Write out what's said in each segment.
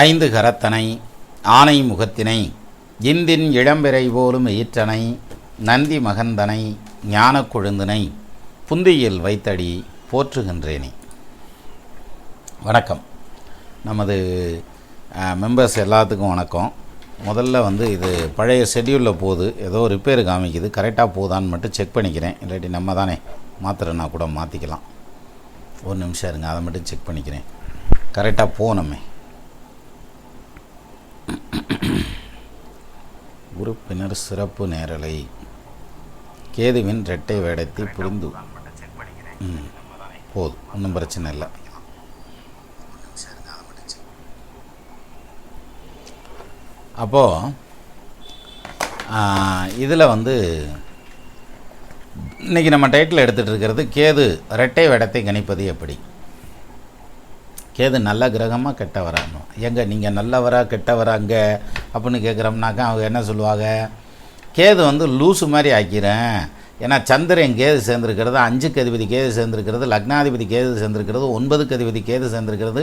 ஐந்து கரத்தனை ஆனை முகத்தினை இந்தின் இளம்பிறை போலும் ஈற்றனை நந்தி மகந்தனை ஞானக் கொழுந்தினை புந்தியில் வைத்தடி போற்றுகின்றேனே. வணக்கம். நமது மெம்பர்ஸ் எல்லாத்துக்கும் வணக்கம். முதல்ல வந்து இது பழைய ஷெட்யூலில் போகுது. ஏதோ ரிப்பேர் காமிக்குது. கரெக்டாக போதான்னு மட்டும் செக் பண்ணிக்கிறேன். இல்லாட்டி நம்ம தானே மாத்திரன்னா கூட மாற்றிக்கலாம் ஒரு நிமிஷம் இருங்க. அதை மட்டும் செக் பண்ணிக்கிறேன். கரெக்டாக போகணுமே. பின்னர் சிறப்பு நேரலை. கேதுவின் இரட்டை வேடத்தை புரிந்து. போதும் ஒன்றும் பிரச்சனை இல்லை. அப்போது இதில் வந்து இன்றைக்கி நம்ம டைட்டில் எடுத்துகிட்டு இருக்கிறது கேது ரெட்டை வேடத்தை கணிப்பது எப்படி? கேது நல்ல கிரகமாக கெட்டவரானோ? எங்க நீங்கள் நல்லவரா கெட்டவராங்க அப்படின்னு கேட்குறோம்னாக்கா அவங்க என்ன சொல்லுவாங்க? கேது வந்து லூசு மாதிரி ஆக்கிறேன். ஏன்னா சந்திரன் கேது சேர்ந்துருக்கிறது அஞ்சுக்கு அதிபதி கேது சேர்ந்துருக்கிறது லக்னாதிபதி கேது சேர்ந்துருக்கிறது ஒன்பதுக்கு அதிபதி கேது சேர்ந்துருக்கிறது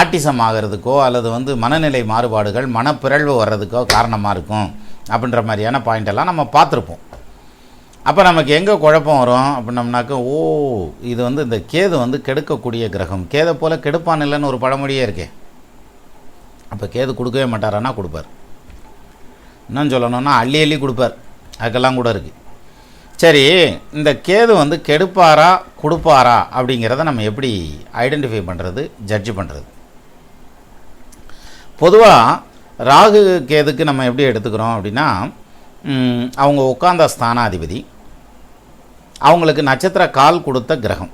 ஆட்டிசம் ஆகிறதுக்கோ அல்லது வந்து மனநிலை மாறுபாடுகள் மனப்பிறழ்வு வர்றதுக்கோ காரணமாக இருக்கும். அப்படின்ற மாதிரியான பாயிண்டெல்லாம் நம்ம பார்த்துருப்போம். அப்போ நமக்கு எங்கே குழப்பம் வரும்? அப்படின்னம்னாக்க ஓ இது வந்து இந்த கேது வந்து கெடுக்கக்கூடிய கிரகம். கேதை போல் கெடுப்பான் இல்லைன்னு ஒரு பழமொழியே இருக்கே. அப்போ கேது கொடுக்கவே மாட்டாரானா கொடுப்பார். இன்னும் சொல்லணும்னா அள்ளி அள்ளி கொடுப்பார். அதுக்கெல்லாம் கூட இருக்குது சரி இந்த கேது வந்து கெடுப்பாரா கொடுப்பாரா அப்படிங்கிறத நம்ம எப்படி ஐடென்டிஃபை பண்ணுறது ஜட்ஜ் பண்ணுறது பொதுவாக ராகு கேதுக்கு நம்ம எப்படி எடுத்துக்கிறோம் அப்படின்னா அவங்க உட்காந்த ஸ்தானாதிபதி அவங்களுக்கு நட்சத்திர கால் கொடுத்த கிரகம்.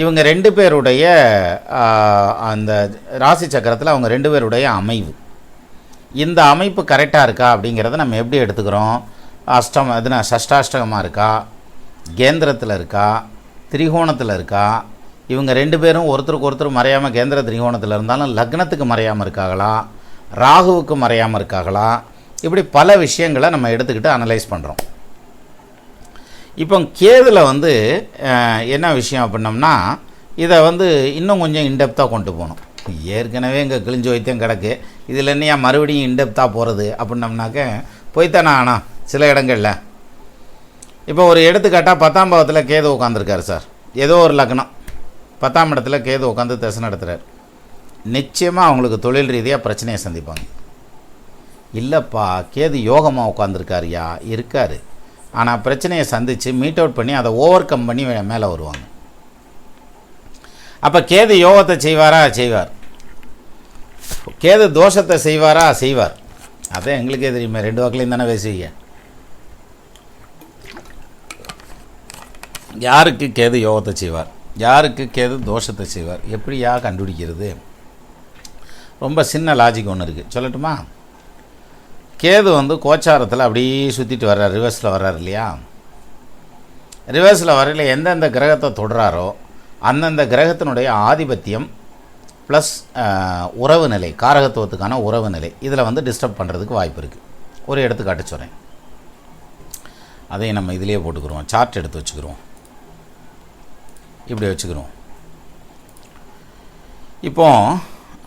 இவங்க ரெண்டு பேருடைய அந்த ராசி சக்கரத்தில் அவங்க ரெண்டு பேருடைய அமைவு. இந்த அமைப்பு கரெக்டாக இருக்கா அப்படிங்கிறத நம்ம எப்படி எடுத்துக்கிறோம்? அஷ்டம் அதுனா சஷ்டாஷ்டகமாக இருக்கா? கேந்திரத்தில் இருக்கா? திரிகோணத்தில் இருக்கா? இவங்க ரெண்டு பேரும் ஒருத்தருக்கு ஒருத்தர் மறையாமல் கேந்திர திரிகோணத்தில் இருந்தாலும் லக்னத்துக்கு மறையாமல் இருக்காங்களா? ராகுவுக்கு மறையாமல் இருக்காங்களா? இப்படி பல விஷயங்களை நம்ம எடுத்துக்கிட்டு அனலைஸ் பண்ணுறோம் இப்போ கேதில் வந்து என்ன விஷயம் அப்படின்னம்னா இதை வந்து இன்னும் கொஞ்சம் இன்டெப்த்தாக கொண்டு போகணும். ஏற்கனவே இங்கே கிழிஞ்சு வைத்தியம் கிடக்கு. இதில் என்னையா மறுபடியும் இன்டெப்த்தாக போகிறது அப்படின்னம்னாக்க போய்த்தானா ஆனால் சில இடங்களில். இப்போ ஒரு எடுத்துக்காட்டாக பத்தாம் பாவத்தில் கேது உட்காந்துருக்காரு சார். ஏதோ ஒரு லக்னம். பத்தாம் இடத்துல கேது உட்காந்து தசை நடத்துகிறார் நிச்சயமாக அவங்களுக்கு தொழில் ரீதியாக பிரச்சனையை சந்திப்பாங்க. இல்லைப்பா கேது யோகமாக உட்காந்துருக்காருயா இருக்காரு. ஆனால் பிரச்சனையை சந்தித்து மீட் அவுட் பண்ணி அதை ஓவர் கம் பண்ணி மேலே வருவாங்க. அப்போ கேது யோகத்தை செய்வாரா? செய்வார். கேது தோஷத்தை செய்வாரா? செய்வார். அதான் எங்களுக்கே தெரியுமே ரெண்டு வாக்குலையும் தானே பேசுவீங்க. யாருக்கு கேது யோகத்தை செய்வார்? யாருக்கு கேது தோஷத்தை செய்வார்? எப்படியா கண்டுபிடிக்கிறது? ரொம்ப சின்ன லாஜிக் ஒன்று இருக்குது சொல்லட்டுமா? கேது வந்து கோச்சாரத்தில் அப்படியே சுற்றிட்டு வர்றார் ரிவர்ஸில் வர்றார் இல்லையா? ரிவர்ஸில் வரையில் எந்தெந்த கிரகத்தை தொடுறாரோ அந்தந்த கிரகத்தினுடைய ஆதிபத்தியம் ப்ளஸ் உறவு நிலை காரகத்துவத்துக்கான உறவு நிலை இதில் வந்து டிஸ்டர்ப் பண்ணுறதுக்கு வாய்ப்பு இருக்குது ஒரு எடுத்துக்காட்டு சொல்கிறேன் அதையும் நம்ம இதிலேயே போட்டுக்கிறோம் சார்ட் எடுத்து வச்சுக்கிறோம் இப்படி வச்சுக்கிறோம் இப்போ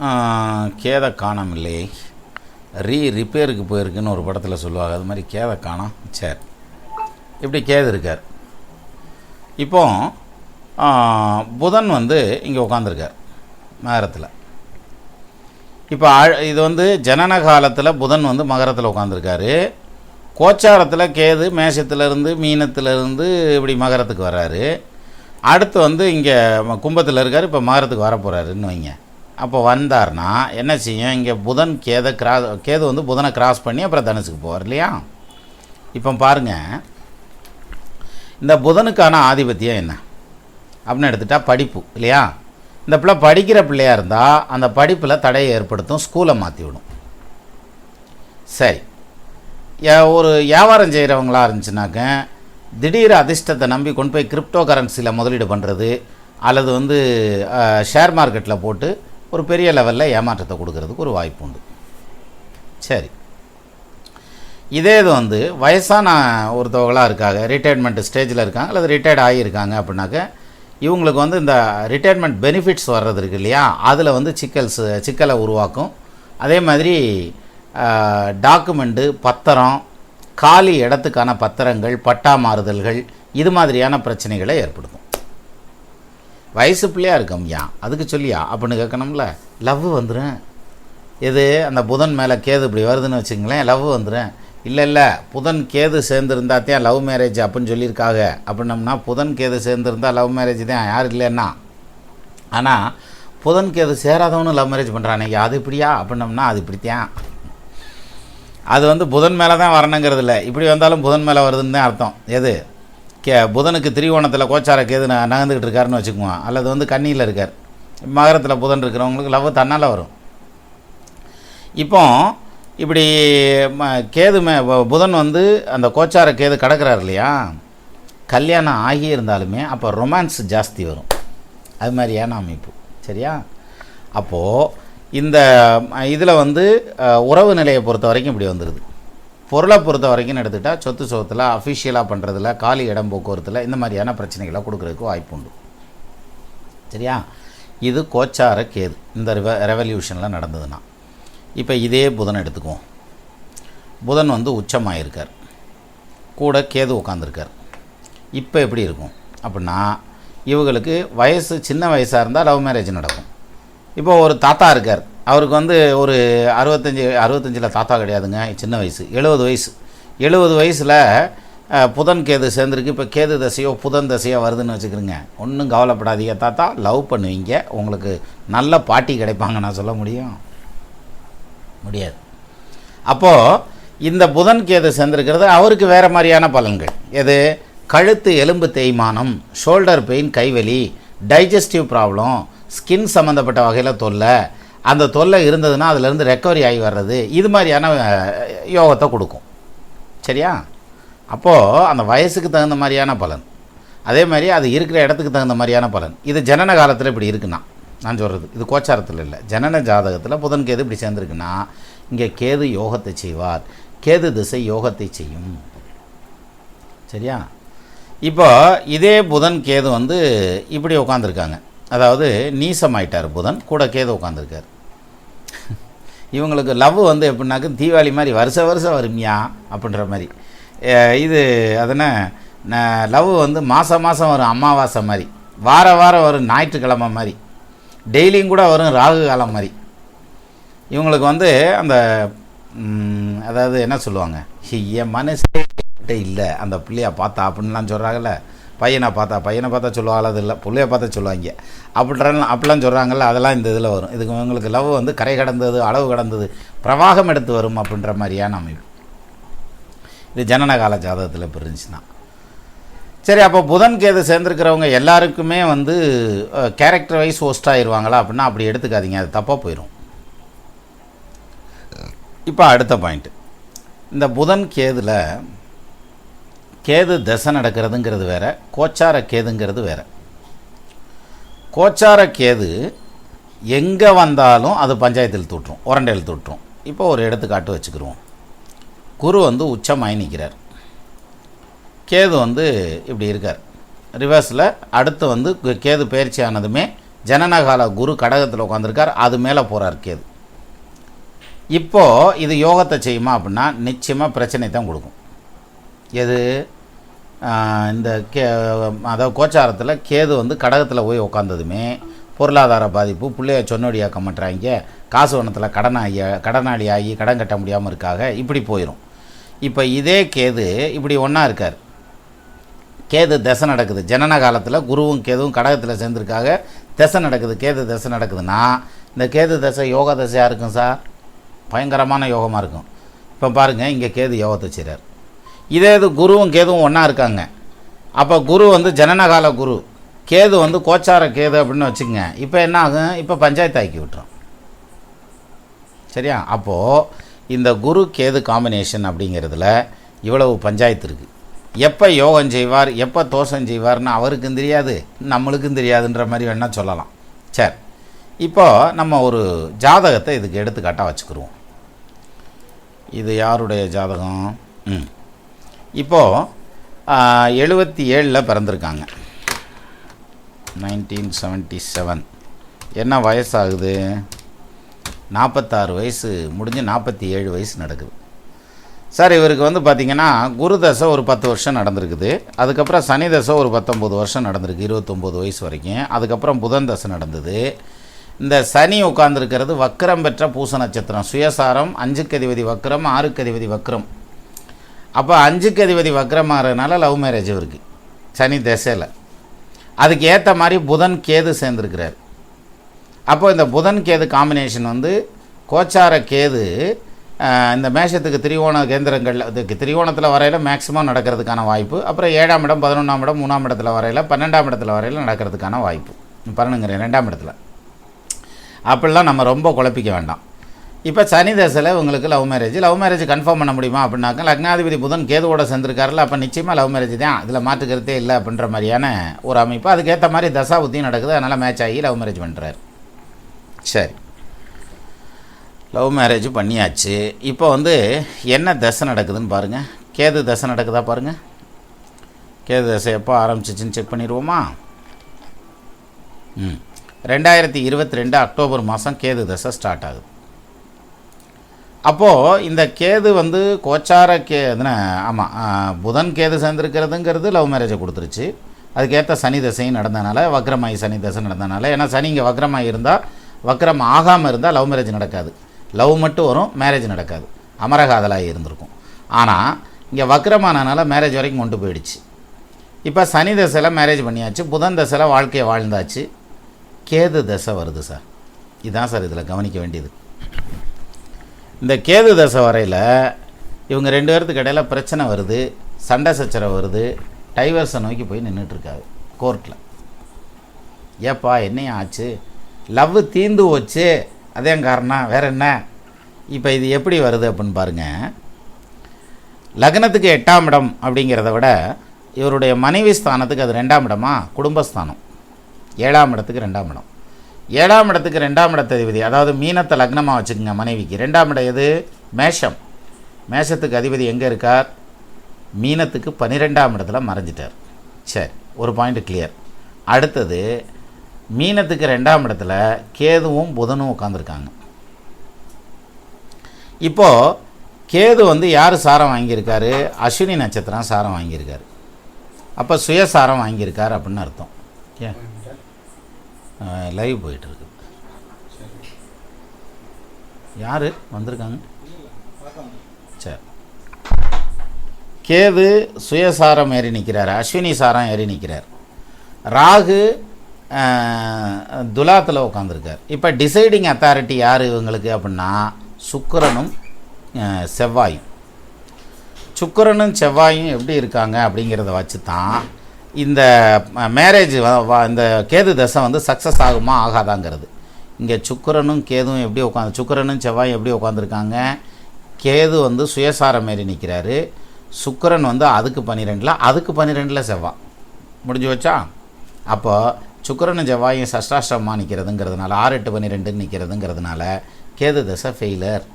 ஆஹ், கேத காணமில்லை. ரீ ரிப்பேருக்கு போயிருக்குன்னு ஒரு படத்தில் சொல்லுவாங்க. அது மாதிரி கேத காணோம் சரி. இப்படி கேது இருக்கார். இப்போ புதன் வந்து இங்கே உட்காந்துருக்கார் மகரத்தில் இப்போ இது வந்து ஜனன காலத்தில் புதன் வந்து மகரத்தில் உட்காந்துருக்காரு கோச்சாரத்தில் கேது மேஷத்துலேருந்து மீனத்துலேருந்து இப்படி மகரத்துக்கு வர்றாரு அடுத்து வந்து இங்கே கும்பத்தில் இருக்கார். இப்போ மகரத்துக்கு வர போகிறாருன்னு வைங்க. அப்போ வந்தார்னா என்ன செய்யும்? இங்கே புதன் கேதை கிரா கேது வந்து புதனை கிராஸ் பண்ணி அப்புறம் தனுசுக்கு போவார் இல்லையா? இப்போ பாருங்கள் இந்த புதனுக்கான ஆதிபத்தியம் என்ன? அப்படின்னு எடுத்துட்டால் படிப்பு இல்லையா? இந்த பிள்ளை படிக்கிற பிள்ளையாக இருந்தால் அந்த படிப்பில் தடையை ஏற்படுத்தும் ஸ்கூலை மாற்றி விடும். சரி. ஒரு வியாபாரம் செய்கிறவங்களா இருந்துச்சுனாக்க திடீர் அதிர்ஷ்டத்தை நம்பி கொண்டு போய் கிரிப்டோ கரன்சியில் முதலீடு பண்ணுறது அல்லது வந்து ஷேர் மார்க்கெட்டில் போட்டு ஒரு பெரிய லெவலில் ஏமாற்றத்தை கொடுக்கறதுக்கு ஒரு வாய்ப்பு உண்டு. சரி. இதே இது வந்து வயசான ஒருத்தவங்களாக இருக்காங்க ரிட்டையர்மெண்ட் ஸ்டேஜில் இருக்காங்க அல்லது ரிட்டையர்ட் ஆகியிருக்காங்க அப்படின்னாக்க இவங்களுக்கு வந்து இந்த ரிட்டையர்மெண்ட் பெனிஃபிட்ஸ் வர்றது இருக்கு இல்லையா? அதில் வந்து சிக்கல்ஸ் சிக்கலை உருவாக்கும். அதே மாதிரி டாக்குமெண்ட்டு பத்திரம் காலி இடத்துக்கான பத்திரங்கள் பட்டா மாறுதல்கள் இது மாதிரியான பிரச்சனைகளை ஏற்படுத்தும். வயசு பிள்ளையா இருக்கம்யா அதுக்கு சொல்லியா? அப்படின்னு கேட்கணும்ல? லவ் வந்துடும் எது? அந்த புதன் மேலே கேது இப்படி வருதுன்னு வச்சுங்களேன் லவ் வந்துடும் இல்லை இல்லை புதன் கேது சேர்ந்துருந்தாத்தையும் லவ் மேரேஜ் அப்படின்னு சொல்லியிருக்காங்க. அப்படின்னம்னா புதன் கேது சேர்ந்துருந்தா லவ் மேரேஜ் தான் யார் இல்லைன்னா? ஆனால் புதன் கேது சேராதவனும் லவ் மேரேஜ் பண்ணுறானே அது இப்படியா? அப்படின்னம்னா அது இப்படித்தான். அது வந்து புதன் மேலே தான் வரணுங்கிறது இல்லை இப்படி வந்தாலும் புதன் மேலே வருதுன்னு தான் அர்த்தம். எது? கே புதனுக்கு திரிகோணத்தில் கோச்சார கேது ந நகர்ந்துக்கிட்டு இருக்காருன்னு வச்சுக்குவோம். அல்லது வந்து கண்ணியில் இருக்கார். மகரத்தில் புதன் இருக்கிறவங்களுக்கு லவ் தன்னால் வரும். இப்போ இப்படி ம- கேது மே புதன் வந்து அந்த கோச்சார கேது கிடக்கிறார் இல்லையா? கல்யாணம் ஆகி இருந்தாலுமே அப்போ ரொமான்ஸ் ஜாஸ்தி வரும். அது மாதிரியான அமைப்பு. சரியா? அப்போது இந்த இதில் வந்து உறவு நிலையை பொறுத்த வரைக்கும் இப்படி வந்துடுது பொருளை பொறுத்த வரைக்கும் எடுத்துக்கிட்டால் சொத்து சொத்தில் அஃபிஷியலாக பண்ணுறதுல காலி இடம் போக்குவரத்தில் இந்த மாதிரியான பிரச்சனைகளை கொடுக்கறதுக்கு வாய்ப்பு உண்டு. சரியா? இது கோச்சார கேது. இந்த ரெவ ரெவல்யூஷனில் நடந்ததுன்னா. இப்போ இதே புதன் எடுத்துக்குவோம். புதன் வந்து உச்சமாயிருக்கார். கூட கேது உட்காந்துருக்கார் இப்போ எப்படி இருக்கும்? அப்படின்னா இவங்களுக்கு வயசு சின்ன வயசாக இருந்தால் லவ் மேரேஜ் நடக்கும். இப்போ ஒரு தாத்தா இருக்கார். அவருக்கு வந்து ஒரு அறுபத்தஞ்சி அறுபத்தஞ்சில் தாத்தா கிடையாதுங்க சின்ன வயசு எழுபது வயசு. எழுபது வயசில் புதன் கேது சேர்ந்துருக்கு. இப்போ கேது தசையோ புதன் தசையோ வருதுன்னு வச்சுக்கிறோங்க. ஒன்றும் கவலைப்படாதீங்க தாத்தா லவ் பண்ணுவீங்க. உங்களுக்கு நல்ல பாட்டி கிடைப்பாங்க நான் சொல்ல முடியும்? முடியாது. அப்போது இந்த புதன் கேது சேர்ந்துருக்கிறது அவருக்கு வேறு மாதிரியான பலன்கள். எது? கழுத்து எலும்பு தேய்மானம் ஷோல்டர் பெயின் கைவலி டைஜஸ்டிவ் ப்ராப்ளம் ஸ்கின் சம்மந்தப்பட்ட வகையில் தொல்லை. அந்த தொல்லை இருந்ததுன்னா அதுலேருந்து ரெக்கவரி ஆகி வர்றது. இது மாதிரியான யோகத்தை கொடுக்கும். சரியா? அப்போது அந்த வயசுக்கு தகுந்த மாதிரியான பலன். அதே மாதிரி அது இருக்கிற இடத்துக்கு தகுந்த மாதிரியான பலன். இது ஜனன காலத்தில் இப்படி இருக்குன்னா நான் சொல்கிறது இது கோச்சாரத்தில் இல்லை. ஜனன ஜாதகத்தில் புதன் கேது இப்படி சேர்ந்துருக்குன்னா இங்கே கேது யோகத்தை செய்வார். கேது திசை யோகத்தை செய்யும். சரியா? இப்போ இதே புதன் கேது வந்து இப்படி உட்காந்துருக்காங்க அதாவது நீசமாயிட்டார் புதன் கூட கேது உட்காந்துருக்கார் இவங்களுக்கு லவ் வந்து எப்படின்னாக்க தீபாவளி மாதிரி வருஷ வருஷம் வருமியா அப்படின்ற மாதிரி. இது அதனால் லவ் வந்து மாதம் மாதம் வரும் அமாவாசை மாதிரி. வார வாரம் வரும் ஞாயிற்றுக்கிழமை மாதிரி. டெய்லியும் கூட வரும் ராகு காலம் மாதிரி. இவங்களுக்கு வந்து அந்த அதாவது என்ன சொல்லுவாங்க? என் மனசே இல்லை அந்த பிள்ளையை பார்த்தா அப்படின்லாம் சொல்கிறாங்கல்ல பையனை பார்த்தா பையனை பார்த்தா சொல்லுவாள் அது இல்லை பிள்ளைய பார்த்தா சொல்லுவாங்க. அப்படிலாம் அப்படிலாம் சொல்கிறாங்கல்ல அதெல்லாம் இந்த இதில் வரும். இதுக்கு இவங்களுக்கு லவ் வந்து கரை கடந்தது அளவு கடந்தது பிரவாகம் எடுத்து வரும் அப்படின்ற மாதிரியான அமைப்பு. இது ஜனனகால ஜாதகத்தில் இப்போ இருந்துச்சுன்னா சரி அப்போ புதன் கேது சேர்ந்துருக்கிறவங்க எல்லாருக்குமே வந்து கேரக்டர் வைஸ் ஒஸ்ட் ஆயிடுவாங்களா அப்படின்னா அப்படி எடுத்துக்காதீங்க அது தப்பாக போயிடும் இப்போ அடுத்த பாயிண்ட்டு இந்த புதன் கேதில் கேது தசை நடக்கிறதுங்கிறது வேற கோச்சார கேதுங்கிறது வேற. கோச்சார கேது எங்கே வந்தாலும் அது பஞ்சாயத்தில் தூட்டுரும் உரண்டையில் தூட்டுரும் இப்போ ஒரு எடுத்துக்காட்டு வச்சுக்கிருவோம். குரு வந்து உச்சமாய் நிற்கிறார் கேது வந்து இப்படி இருக்கார். ரிவர்ஸில் அடுத்து வந்து கேது பயிற்சி ஆனதுமே ஜனனகால குரு கடகத்தில் உட்காந்துருக்கார் அது மேலே போகிறார் கேது. இப்போது இது யோகத்தை செய்யுமா அப்படின்னா நிச்சயமாக பிரச்சனை தான் கொடுக்கும். எது? இந்த கே அதாவது கோச்சாரத்தில் கேது வந்து கடகத்தில் போய் உட்காந்ததுமே பொருளாதார பாதிப்பு பிள்ளைய சொன்னோடியாக்க மாட்டுறாங்க காசு வனத்தில் கடனாகி கடனாளி ஆகி கடன் கட்ட முடியாமல் இருக்காக இப்படி போயிடும் இப்போ இதே கேது இப்படி ஒன்றா இருக்கார். கேது தசை நடக்குது. ஜனன காலத்தில் குருவும் கேதுவும் கடகத்தில் சேர்ந்துருக்காக தசை நடக்குது. கேது தசை நடக்குதுன்னா இந்த கேது தசை யோக தசையாக இருக்கும் சார்? பயங்கரமான யோகமாக இருக்கும். இப்போ பாருங்கள் இங்கே கேது யோகத்தை செய்கிறார் இதே இது குருவும் கேதுவும் ஒன்றா இருக்காங்க. அப்போ குரு வந்து ஜனனகால குரு. கேது வந்து கோச்சார கேது அப்படின்னு வச்சுக்கங்க. இப்போ என்ன ஆகும்? இப்போ பஞ்சாயத்து ஆக்கி விட்டுரும். சரியா? அப்போது இந்த குரு கேது காம்பினேஷன் அப்படிங்கிறதுல இவ்வளவு பஞ்சாயத்து இருக்குது எப்போ யோகம் செய்வார்? எப்போ தோஷம் செய்வார்னு அவருக்கும் தெரியாது நம்மளுக்கும் தெரியாதுன்ற மாதிரி வேணால் சொல்லலாம். சரி. இப்போது நம்ம ஒரு ஜாதகத்தை இதுக்கு எடுத்துக்காட்டாக வச்சுக்கிருவோம். இது யாருடைய ஜாதகம்? ம். இப்போது எழுபத்தி ஏழில் பிறந்திருக்காங்க. நைன்டீன் செவன்ட்டி செவன் என்ன வயசாகுது? நாற்பத்தாறு வயசு முடிஞ்சு நாற்பத்தி ஏழு வயசு நடக்குது. சார் இவருக்கு வந்து பார்த்திங்கன்னா குரு தசை ஒரு பத்து வருஷம் நடந்திருக்குது. அதுக்கப்புறம் சனி தசை ஒரு பத்தொம்போது வருஷம் நடந்திருக்கு இருபத்தொம்போது வயசு வரைக்கும். அதுக்கப்புறம் புதன் தசை நடந்தது. இந்த சனி உட்கார்ந்துருக்கிறது வக்கரம் பெற்ற பூச நட்சத்திரம். சுயசாரம் அஞ்சுக்கதிபதி வக்கரம் ஆறுக்கதிபதி வக்கரம் அப்போ அஞ்சுக்கு அதிபதி வக்ரமாகறதுனால லவ் மேரேஜ் இருக்குது சனி தசையில். அதுக்கு ஏற்ற மாதிரி புதன் கேது சேர்ந்துருக்கிறார். அப்போ இந்த புதன் கேது காம்பினேஷன் வந்து கோச்சார கேது இந்த மேஷத்துக்கு திரிகோண கேந்திரங்களில் அதுக்கு திரிகோணத்தில் வரையில் மேக்ஸிமம் நடக்கிறதுக்கான வாய்ப்பு. அப்புறம் ஏழாம் இடம் பதினொன்றாம் இடம் மூணாம் இடத்துல வரையில் பன்னெண்டாம் இடத்துல வரையில் நடக்கிறதுக்கான வாய்ப்பு. பன்னெண்டுங்கிறேன் ரெண்டாம் இடத்துல. அப்படிலாம் நம்ம ரொம்ப குழப்பிக்க வேண்டாம். இப்போ சனி தசையில் உங்களுக்கு love marriage love marriage confirm பண்ண முடியுமா அப்படின்னாக்க லக்னாதிபதி புதன் கேதுவோட சேர்ந்துருக்காருல அப்போ நிச்சயமாக லவ் மேரேஜ் தான். இதில் மாற்றுக்கிறதே இல்லை அப்படின்ற மாதிரியான ஒரு அமைப்பு. அதுக்கேற்ற மாதிரி தசா புத்தியும் நடக்குது அதனால் மேட்ச் ஆகி லவ் மேரேஜ் பண்ணுறாரு சரி. லவ் மேரேஜ் பண்ணியாச்சு. இப்போ வந்து என்ன தசை நடக்குதுன்னு பாருங்கள் கேது தசை நடக்குதா பாருங்கள் கேது தசை எப்போ ஆரம்பிச்சிச்சின்னு செக் பண்ணிடுவோமா? ம். ரெண்டாயிரத்தி இருபத்தி ரெண்டு அக்டோபர் மாதம் கேது தசை ஸ்டார்ட் ஆகுது. அப்போது இந்த கேது வந்து கோச்சார கே எதுனா ஆமாம் புதன் கேது சேர்ந்துருக்கிறதுங்கிறது லவ் மேரேஜை கொடுத்துருச்சு. அதுக்கேற்ற சனி தசையும் நடந்தனால வக்ரமாயி சனி தசை நடந்தனால ஏன்னா சனி இங்கே வக்ரமாயி இருந்தால் வக்ரம் ஆகாமல் இருந்தால் லவ் மேரேஜ் நடக்காது. லவ் மட்டும் வரும் மேரேஜ் நடக்காது. அமரகாதலாகி இருந்திருக்கும். ஆனால் இங்கே வக்ரமானனால மேரேஜ் வரைக்கும் கொண்டு போயிடுச்சு. இப்போ சனி தசையில் மேரேஜ் பண்ணியாச்சு புதன் தசையில் வாழ்க்கையை வாழ்ந்தாச்சு. கேது தசை வருது சார். இதுதான் சார் இதில் கவனிக்க வேண்டியது. இந்த கேது தசை வரையில் இவங்க ரெண்டு பேர்த்துக்கு இடையில பிரச்சனை வருது சண்டை சச்சரவு வருது டைவர்ஸை நோக்கி போய் நின்றுட்டுருக்காரு கோர்ட்டில் ஏப்பா என்னையும் ஆச்சு? லவ் தீந்து போச்சு. அதே காரணம் வேற என்ன? இப்போ இது எப்படி வருது அப்படின்னு பாருங்கள் லக்னத்துக்கு எட்டாம் இடம் அப்படிங்கிறத விட இவருடைய மனைவி ஸ்தானத்துக்கு அது ரெண்டாம் இடமா? குடும்பஸ்தானம். ஏழாம் இடத்துக்கு ரெண்டாம் இடம். ஏழாம் இடத்துக்கு ரெண்டாம் இடத்த அதிபதி. அதாவது மீனத்தை லக்னமாக வச்சுக்கோங்க மனைவிக்கு. ரெண்டாம் இடம் எது? மேஷம். மேஷத்துக்கு அதிபதி எங்கே இருக்கார்? மீனத்துக்கு பன்னிரெண்டாம் இடத்துல மறைஞ்சிட்டார். சரி ஒரு பாயிண்ட் கிளியர் அடுத்தது மீனத்துக்கு ரெண்டாம் இடத்துல கேதுவும் புதனும் உட்காந்துருக்காங்க இப்போது கேது வந்து யார் சாரம் வாங்கியிருக்காரு? அஸ்வினி நட்சத்திரம் சாரம் வாங்கியிருக்காரு. அப்போ சுயசாரம் வாங்கியிருக்கார் அப்படின்னு அர்த்தம். ஏன்? லைவ் போயிட்டுருக்கு. யார்? வந்திருக்காங்க? சரி. கேது சுயசாரம் ஏறி நிற்கிறார் அஸ்வினி சாரம் ஏறி நிற்கிறார் ராகு துலாத்தில் உட்காந்துருக்கார் இப்போ டிசைடிங் அத்தாரிட்டி யார் இவங்களுக்கு அப்படின்னா சுக்கிரனும் செவ்வாயும். சுக்கரனும் செவ்வாயும் எப்படி இருக்காங்க அப்படிங்கிறத வச்சு தான் இந்த மேரேஜ் இந்த கேது தசை வந்து சக்ஸஸ் ஆகுமா ஆகாதாங்கிறது. இங்கே சுக்கரனும் கேதும் எப்படி உட்காந்து சுக்கரனும் செவ்வாயும் எப்படி உட்காந்துருக்காங்க கேது வந்து சுயசாரம் மாரி நிற்கிறாரு சுக்கரன் வந்து அதுக்கு பன்னிரெண்டில் அதுக்கு பன்னிரெண்டில் செவ்வாய். முடிஞ்சு வச்சா அப்போ சுக்கரனும் செவ்வாயும் சஷ்டாஷ்டமாக நிற்கிறதுங்கிறதுனால ஆறு எட்டு பன்னிரெண்டுன்னு நிற்கிறதுங்கிறதுனால கேது தசை ஃபெயிலர்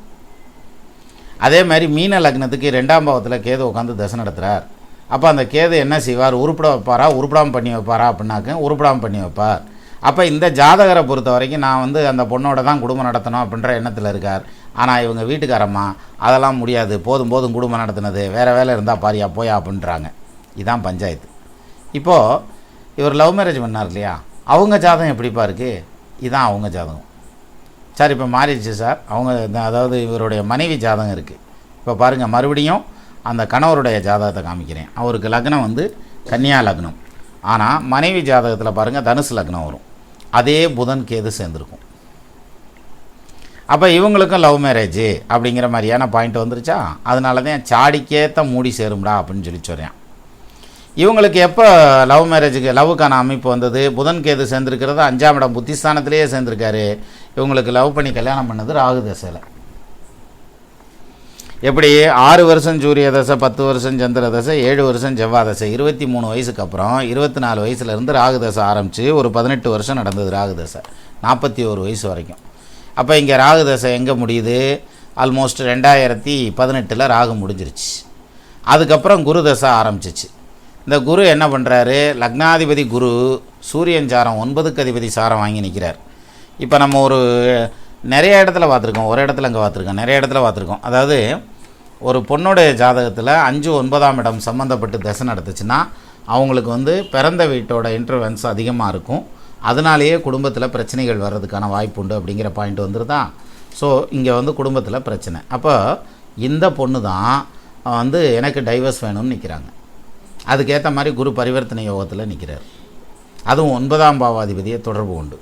அதே மாதிரி மீன லக்னத்துக்கு ரெண்டாம் பாவத்தில் கேது உட்காந்து தசை நடத்துகிறார் அப்போ அந்த கேது என்ன செய்வார்? உருப்பட வைப்பாரா? உருப்பிடாமல் பண்ணி வைப்பாரா அப்படின்னாக்க உருப்பிடாமல் பண்ணி வைப்பார். அப்போ இந்த ஜாதகரை பொறுத்த வரைக்கும் நான் வந்து அந்த பொண்ணோட தான் குடும்பம் நடத்தணும் அப்படின்ற எண்ணத்தில் இருக்கார். ஆனால் இவங்க வீட்டுக்காரம்மா அதெல்லாம் முடியாது. போதும் போதும் குடும்பம் நடத்துனது. வேறு வேலை இருந்தால் பாரியா போயா அப்படின்றாங்க. இதுதான் பஞ்சாயத்து. இப்போது இவர் லவ் மேரேஜ் பண்ணார் இல்லையா? அவங்க ஜாதகம் எப்படிப்பா இருக்குது இதுதான் அவங்க ஜாதகம். சார் இப்போ மாறிடுச்சு சார். அவங்க அதாவது இவருடைய மனைவி ஜாதகம் இருக்குது இப்போ பாருங்கள் மறுபடியும் அந்த கணவருடைய ஜாதகத்தை காமிக்கிறேன். அவருக்கு லக்னம் வந்து கன்னியா லக்னம். ஆனால் மனைவி ஜாதகத்தில் பாருங்கள் தனுசு லக்னம் வரும். அதே புதன் கேது சேர்ந்துருக்கும். அப்போ இவங்களுக்கும் லவ் மேரேஜ் அப்படிங்கிற மாதிரியான பாயிண்ட் வந்துருச்சா? அதனால தான் சாடிக்கேத்த மூடி சேரும்டா அப்படின்னு சொல்லி சொல்கிறேன் இவங்களுக்கு எப்போ லவ் மேரேஜுக்கு லவ்வுக்கான அமைப்பு வந்தது? புதன் கேது சேர்ந்துருக்கிறது அஞ்சாம் இடம் புத்திஸ்தானத்திலேயே சேர்ந்துருக்காரு. இவங்களுக்கு லவ் பண்ணி கல்யாணம் பண்ணது ராகு தசையில். எப்படி? ஆறு வருஷம் சூரிய தசை பத்து வருஷம் சந்திர தசை ஏழு வருஷம் செவ்வாய் தசை. இருபத்தி மூணு வயசுக்கு அப்புறம் இருபத்தி நாலு வயசுலேருந்து ராகு தசை ஆரம்பித்து ஒரு பதினெட்டு வருஷம் நடந்தது ராகு தசை. நாற்பத்தி ஒரு வயசு வரைக்கும். அப்போ இங்கே ராகு தசை எங்கே முடியுது? ஆல்மோஸ்ட் ரெண்டாயிரத்தி பதினெட்டில் ராகு முடிஞ்சிருச்சு. அதுக்கப்புறம் குரு தசை ஆரம்பிச்சிச்சு. இந்த குரு என்ன பண்ணுறாரு லக்னாதிபதி குரு சூரியன் சாரம் ஒன்பதுக்கு அதிபதி சாரம் வாங்கி நிற்கிறார் இப்போ நம்ம ஒரு நிறைய இடத்துல பார்த்துருக்கோம். ஒரு இடத்துல அங்கே பார்த்துருக்கோம். நிறைய இடத்துல பார்த்துருக்கோம். அதாவது ஒரு பொண்ணுடைய ஜாதகத்தில் அஞ்சு ஒன்பதாம் இடம் சம்மந்தப்பட்டு தசை நடத்துச்சுன்னா அவங்களுக்கு வந்து பிறந்த வீட்டோட இன்ட்ரவென்ஸ் அதிகமாக இருக்கும். அதனாலேயே குடும்பத்தில் பிரச்சனைகள் வர்றதுக்கான வாய்ப்பு உண்டு அப்படிங்கிற பாயிண்ட் வந்துருதா? ஸோ இங்கே வந்து குடும்பத்தில் பிரச்சனை. அப்போ இந்த பொண்ணு தான் வந்து எனக்கு டைவர்ஸ் வேணும்னு நிற்கிறாங்க அதுக்கேற்ற மாதிரி குரு பரிவர்த்தனை யோகத்தில் நிற்கிறார் அதுவும் ஒன்பதாம் பாவாதிபதியை தொடர்பு உண்டு.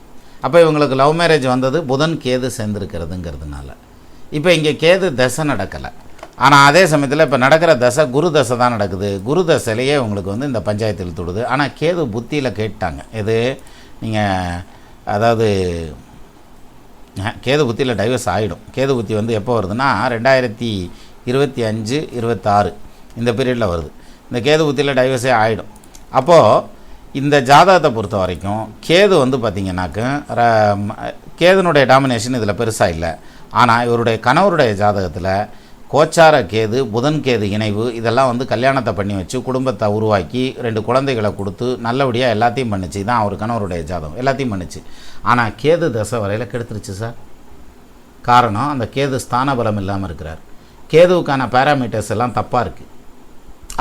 அப்போ இவங்களுக்கு லவ் மேரேஜ் வந்தது புதன் கேது சேர்ந்துருக்கிறதுங்கிறதுனால. இப்போ இங்கே கேது தசை நடக்கலை. ஆனால் அதே சமயத்தில் இப்போ நடக்கிற தசை குரு தசை தான் நடக்குது. குரு தசையிலேயே உங்களுக்கு வந்து இந்த பஞ்சாயத்தில் தொடுது. ஆனால் கேது புத்தியில் கேட்டாங்க. இது நீங்கள் அதாவது கேது புத்தியில் டைவர்ஸ் ஆகிடும் கேது புத்தி வந்து எப்போ வருதுன்னா ரெண்டாயிரத்தி இருபத்தி அஞ்சு இருபத்தாறு. இந்த பீரியடில் வருது. இந்த கேது புத்தியில் டைவர்ஸே ஆகிடும் அப்போது இந்த ஜாதகத்தை பொறுத்த வரைக்கும் கேது வந்து பார்த்திங்கனாக்க ர- ம- கேதுனுடைய டாமினேஷன் இதில் பெருசாக இல்லை. ஆனால் இவருடைய கணவருடைய ஜாதகத்தில் கோச்சார கேது புதன் கேது இணைவு இதெல்லாம் வந்து கல்யாணத்தை பண்ணி வச்சு குடும்பத்தை உருவாக்கி ரெண்டு குழந்தைகளை கொடுத்து நல்லபடியாக எல்லாத்தையும் பண்ணுச்சு. தான் அவர் கணவருடைய ஜாதகம். எல்லாத்தையும் பண்ணுச்சு. ஆனால் கேது தசை வரையில் கெடுத்துருச்சு சார். காரணம் அந்த கேது ஸ்தான பலம் இல்லாமல் இருக்கிறார். கேதுவுக்கான பேராமீட்டர்ஸ் எல்லாம் தப்பாக இருக்குது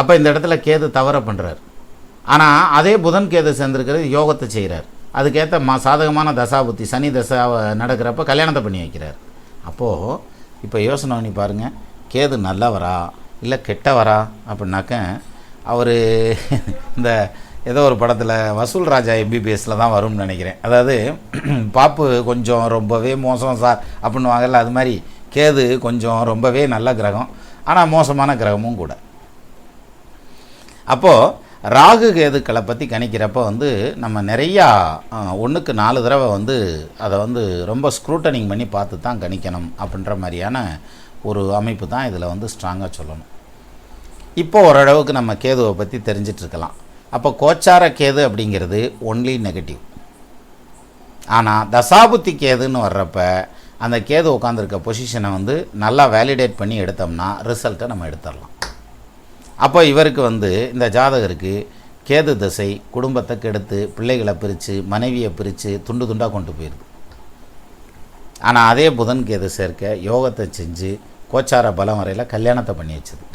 அப்போ இந்த இடத்துல கேது தவற பண்ணுறார் ஆனால் அதே புதன் கேது சேர்ந்துருக்கிறது யோகத்தை செய்கிறார் அதுக்கேற்ற மா சாதகமான தசாபுத்தி சனி தசா நடக்கிறப்ப கல்யாணத்தை பண்ணி வைக்கிறார். அப்போது இப்போ யோசனை பண்ணி பாருங்கள் கேது நல்லவரா இல்லை கெட்டவரா அப்படின்னாக்க அவர் இந்த ஏதோ ஒரு படத்தில் வசூல் ராஜா எம்பிபிஎஸ்ல தான் வரும்னு நினைக்கிறேன். அதாவது பாப்பு கொஞ்சம் ரொம்பவே மோசம் சார் அப்படின்னு அது மாதிரி கேது கொஞ்சம் ரொம்பவே நல்ல கிரகம் ஆனால் மோசமான கிரகமும் கூட. அப்போது ராகு கேதுக்களை பற்றி கணிக்கிறப்ப வந்து நம்ம நிறையா ஒன்றுக்கு நாலு தடவை வந்து அதை வந்து ரொம்ப ஸ்க்ரூட்டனிங் பண்ணி பார்த்து தான் கணிக்கணும் அப்படின்ற மாதிரியான ஒரு அமைப்பு தான் இதில் வந்து ஸ்ட்ராங்காக சொல்லணும். இப்போ ஓரளவுக்கு நம்ம கேதுவை பற்றி தெரிஞ்சிட்ருக்கலாம். அப்போ கோச்சார கேது அப்படிங்கிறது ஒன்லி நெகட்டிவ் ஆனால் தசாபுத்தி கேதுன்னு வர்றப்ப அந்த கேது உட்காந்துருக்க பொசிஷனை வந்து நல்லா வேலிடேட் பண்ணி எடுத்தோம்னா ரிசல்ட்டை நம்ம எடுத்துடலாம். அப்போ இவருக்கு வந்து இந்த ஜாதகருக்கு கேது திசை குடும்பத்தை கெடுத்து பிள்ளைகளை பிரித்து மனைவியை பிரித்து துண்டு துண்டாக கொண்டு போயிடுது ஆனால் அதே புதன் கேது சேர்க்க யோகத்தை செஞ்சு கோச்சார பலம் வரையில் கல்யாணத்தை பண்ணி வச்சது.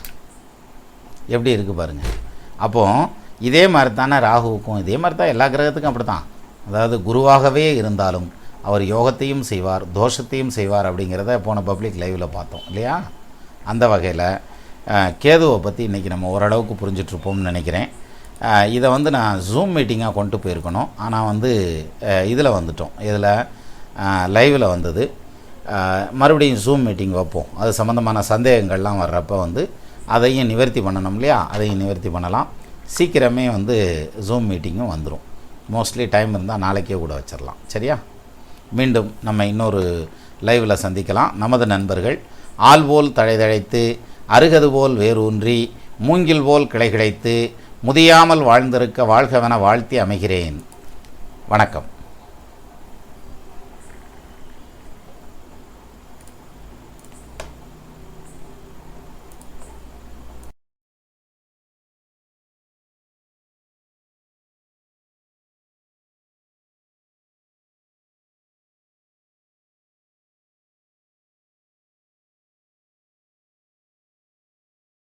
எப்படி இருக்குது பாருங்கள் அப்போது இதே மாதிரி தானே ராகுவுக்கும் இதே மாதிரி தான் எல்லா கிரகத்துக்கும் அப்படி தான் அதாவது குருவாகவே இருந்தாலும் அவர் யோகத்தையும் செய்வார் தோஷத்தையும் செய்வார் அப்படிங்கிறத போன பப்ளிக் லைவில் பார்த்தோம் இல்லையா? அந்த வகையில் கேதுவை பற்றி இன்றைக்கி நம்ம ஓரளவுக்கு புரிஞ்சிட்ருப்போம்னு நினைக்கிறேன். இதை வந்து நான் ஜூம் மீட்டிங்காக கொண்டு போயிருக்கணும். ஆனால் வந்து இதில் வந்துட்டோம். இதில் லைவில் வந்தது. மறுபடியும் ஜூம் மீட்டிங் வைப்போம். அது சம்மந்தமான சந்தேகங்கள்லாம் வர்றப்போ வந்து அதையும் நிவர்த்தி பண்ணணும் இல்லையா? அதையும் நிவர்த்தி பண்ணலாம். சீக்கிரமே வந்து ஜூம் மீட்டிங்கும் வந்துடும் மோஸ்ட்லி டைம் இருந்தால் நாளைக்கே கூட வச்சிடலாம் சரியா? மீண்டும் நம்ம இன்னொரு லைவில் சந்திக்கலாம். நமது நண்பர்கள் ஆள் போல் தழைதழைத்து அருகது போல் வேரூன்றி மூங்கில் போல் கிளை கிடைத்து முதியாமல் வாழ்ந்திருக்க வாழ்கவென வாழ்த்தி அமைகிறேன். வணக்கம்.